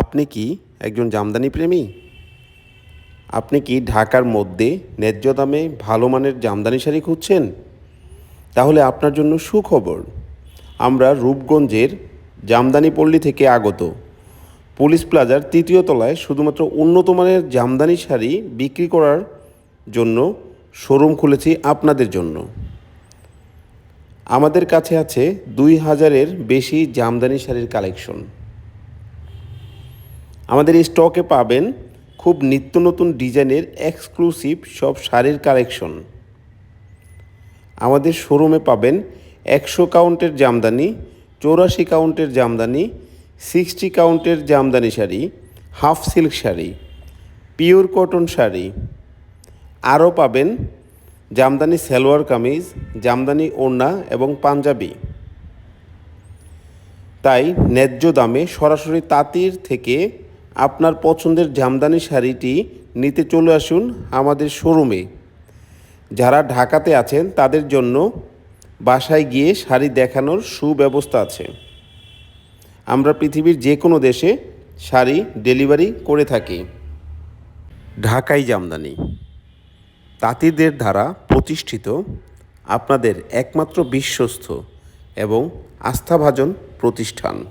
আপনি কি একজন জামদানি প্রেমী? আপনি কি ঢাকার মধ্যে ন্যায্য দামে ভালো মানের জামদানি শাড়ি খুঁজছেন? তাহলে আপনার জন্য সুখবর। আমরা রূপগঞ্জের জামদানি পল্লী থেকে আগত। পুলিশ প্লাজার তৃতীয় তলায় শুধুমাত্র উন্নত মানের জামদানি শাড়ি বিক্রি করার জন্য শোরুম খুলেছি আপনাদের জন্য। আমাদের কাছে আছে দুই হাজারের বেশি জামদানি শাড়ির কালেকশন। আমাদের এই স্টকে পাবেন খুব নিত্য নতুন ডিজাইনের এক্সক্লুসিভ সব শাড়ির কালেকশন আমাদের শোরুমে পাবেন একশো কাউন্টের জামদানি, চৌরাশি কাউন্টের jamdani sixty কাউন্টের jamdani sari half silk sari pure cotton sari. আরও পাবেন জামদানি সালোয়ার কামিজ, জামদানি ওড়না এবং পাঞ্জাবি। তাই ন্যায্য দামে সরাসরি তাঁতির থেকে আপনার পছন্দের জামদানি শাড়িটি নিতে চলে আসুন আমাদের শোরুমে। যারা ঢাকাতে আছেন, তাদের জন্য বাসায় গিয়ে শাড়ি দেখানোর সুব্যবস্থা আছে। আমরা পৃথিবীর যে কোনো দেশে শাড়ি ডেলিভারি করে থাকি। ঢাকাই জামদানি। তাঁতিদের দ্বারা প্রতিষ্ঠিত, আপনাদের একমাত্র বিশ্বস্ত এবং আস্থাভাজন প্রতিষ্ঠান।